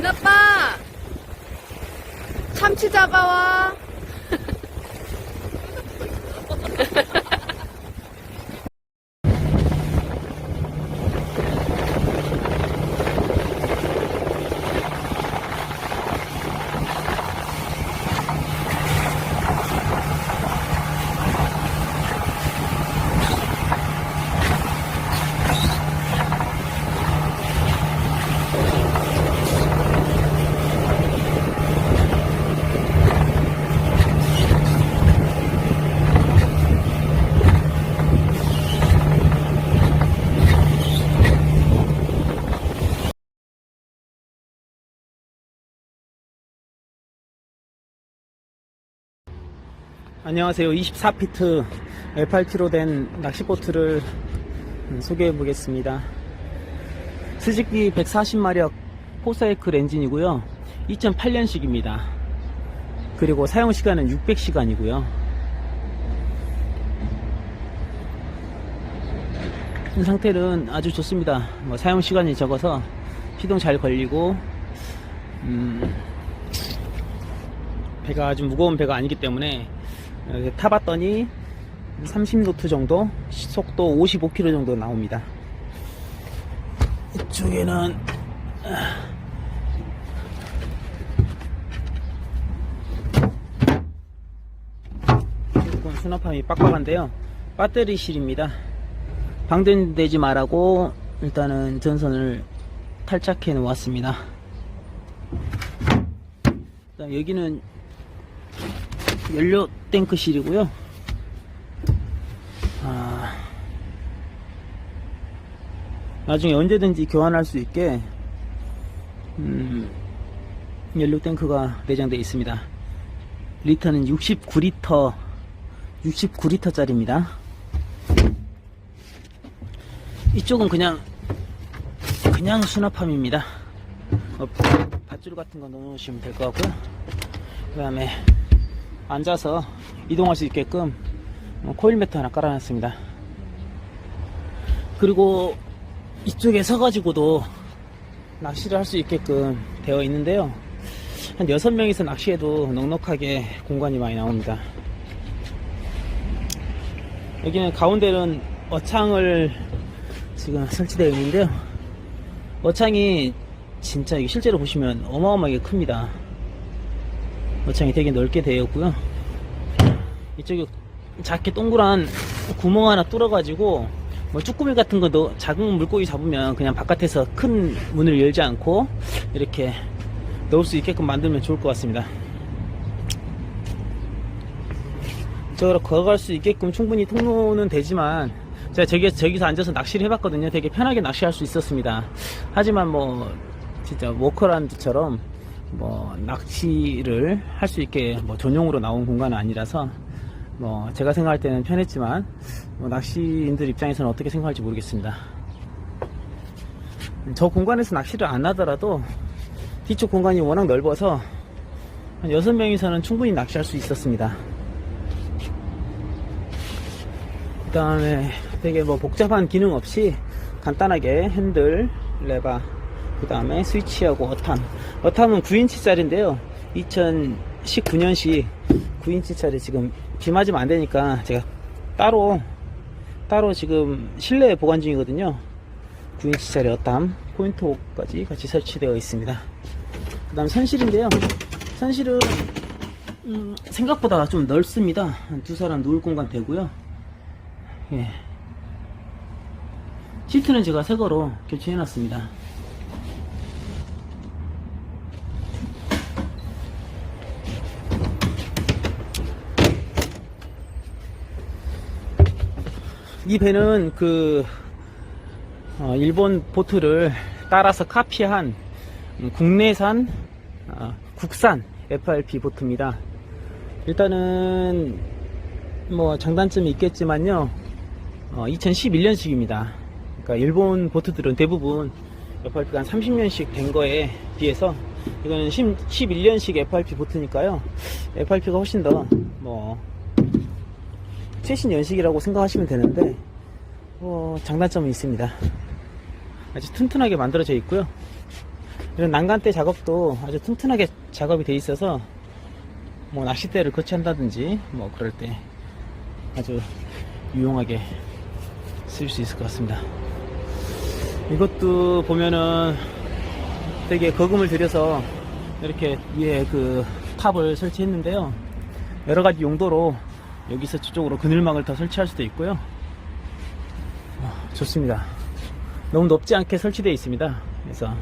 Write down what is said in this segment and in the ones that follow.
민아빠! 참치 잡아와. 안녕하세요. 24피트 FRT로 된 낚시보트를 음, 소개해 보겠습니다. 스즈키 140마력 포사이클 엔진이고요. 2008년식입니다. 그리고 사용 시간은 600시간이고요. 상태는 아주 좋습니다. 뭐 사용 시간이 적어서 시동 잘 걸리고 음, 배가 아주 무거운 배가 아니기 때문에 이렇게 타봤더니 30노트 정도 속도 55km 정도 나옵니다. 이쪽에는 수납함이 빡빡한데요. 배터리실입니다. 방전되지 말라고 일단은 전선을 탈착해 놓았습니다. 여기는 연료 탱크실이고요. 아, 나중에 언제든지 교환할 수 있게 음, 연료 탱크가 내장되어 있습니다. 리터는 69리터 69리터 짜리입니다. 이쪽은 그냥 그냥 수납함입니다. 어, 밧줄 같은 거 넣어놓으시면 될 것 같고요. 그 다음에 앉아서 이동할 수 있게끔 어, 코일 매트 하나 깔아놨습니다. 그리고 이쪽에 서가지고도 낚시를 할 수 있게끔 되어 있는데요. 한 6명이서 낚시해도 넉넉하게 공간이 많이 나옵니다. 여기는 가운데는 어창을 지금 설치되어 있는데요. 어창이 진짜 실제로 보시면 어마어마하게 큽니다. 어창이 되게 넓게 되어 있고요. 이쪽에 작게 동그란 구멍 하나 뚫어가지고 뭐 쭈꾸미 같은 거도 작은 물고기 잡으면 그냥 바깥에서 큰 문을 열지 않고 이렇게 넣을 수 있게끔 만들면 좋을 것 같습니다. 저기로 걸어갈 수 있게끔 충분히 통로는 되지만 제가 저기, 저기서 앉아서 낚시를 해봤거든요. 되게 편하게 낚시할 수 있었습니다. 하지만 뭐 진짜 워커란드처럼 뭐 낚시를 할 수 있게 뭐 전용으로 나온 공간은 아니라서 뭐 제가 생각할 때는 편했지만 뭐 낚시인들 입장에서는 어떻게 생각할지 모르겠습니다. 저 공간에서 낚시를 안 하더라도 뒤쪽 공간이 워낙 넓어서 한 6명이서는 충분히 낚시할 수 있었습니다. 그 다음에 되게 뭐 복잡한 기능 없이 간단하게 핸들, 레바, 그 다음에 스위치하고 어탐. 어탐은 9인치 짜리인데요. 2019년식 9인치 짜리 지금 비 맞으면 안 되니까 제가 따로, 따로 지금 실내 보관 중이거든요. 9인치 짜리 어탐, 포인트 옥까지 같이 설치되어 있습니다. 그 다음 선실인데요. 선실은, 음, 생각보다 좀 넓습니다. 한두 사람 누울 공간 되고요. 예. 시트는 제가 새 거로 교체해 놨습니다. 이 배는 그 어, 일본 보트를 따라서 카피한 음, 국내산 아, 국산 FRP 보트입니다. 일단은 뭐 장단점이 있겠지만요. 어, 2011년식입니다. 그러니까 일본 보트들은 대부분 FRP가 한 30년씩 된 거에 비해서 이거는 11년식 FRP 보트니까요. FRP가 훨씬 더뭐 최신 연식이라고 생각하시면 되는데 어, 장단점은 있습니다. 아주 튼튼하게 만들어져 있고요. 이런 난간대 작업도 아주 튼튼하게 작업이 돼 있어서 뭐 낚싯대를 거치한다든지 뭐 그럴 때 아주 유용하게 쓸 수 있을 것 같습니다. 이것도 보면은 되게 거금을 들여서 이렇게 위에 그 탑을 설치했는데요. 여러 가지 용도로 여기서 저쪽으로 그늘막을 더 설치할 수도 있고요. 어, 좋습니다. 너무 높지 않게 설치되어 있습니다. 그래서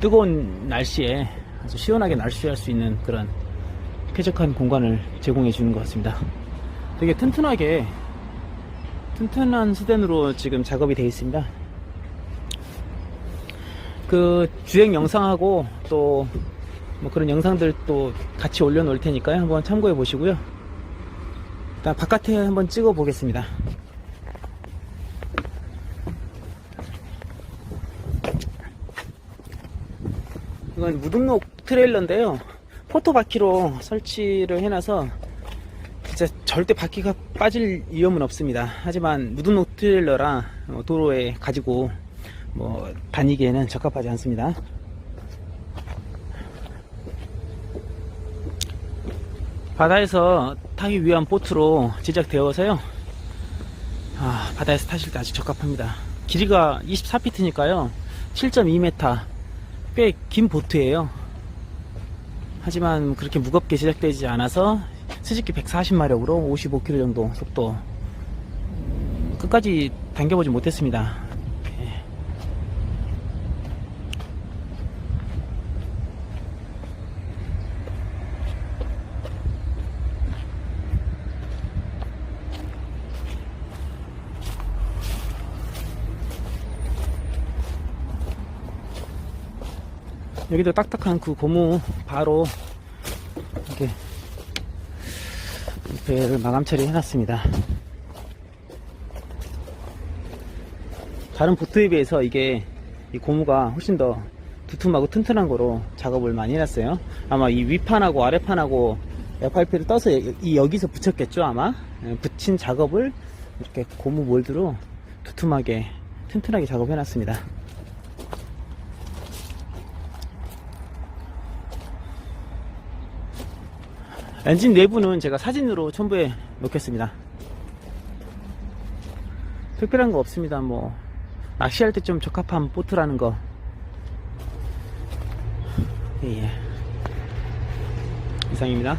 뜨거운 날씨에 아주 시원하게 날씨할 수 있는 그런 쾌적한 공간을 제공해 주는 것 같습니다. 되게 튼튼하게 튼튼한 수단으로 지금 작업이 되어 있습니다. 그 주행 영상하고 또 뭐 그런 영상들 또 같이 올려 놓을 테니까요. 한번 참고해 보시고요. 일단 바깥에 한번 찍어 보겠습니다. 이건 무등록 트레일러인데요. 포토 바퀴로 설치를 해놔서 진짜 절대 바퀴가 빠질 위험은 없습니다. 하지만 무등록 트레일러라 어, 도로에 가지고 뭐 다니기에는 적합하지 않습니다. 바다에서 타기 위한 보트로 제작되어서요. 아, 바다에서 타실 때 아주 적합합니다. 길이가 24피트니까요. 7.2m. 꽤 긴 보트예요. 하지만 그렇게 무겁게 제작되지 않아서 수직기 140마력으로 55km 정도 속도 음, 끝까지 당겨보지 못했습니다. 예. 여기도 딱딱한 그 고무 바로 이렇게 배를 마감 처리 해놨습니다. 다른 보트에 비해서 이게 이 고무가 훨씬 더 두툼하고 튼튼한 거로 작업을 많이 해놨어요. 아마 이 위판하고 아래판하고 FRP를 떠서 여- 이 여기서 붙였겠죠 아마 예, 붙인 작업을 이렇게 고무 몰드로 두툼하게 튼튼하게 작업해 놨습니다. 엔진 내부는 제가 사진으로 첨부해 놓겠습니다. 특별한 거 없습니다. 뭐 낚시할 때 좀 적합한 보트라는 거. 예. 이상입니다.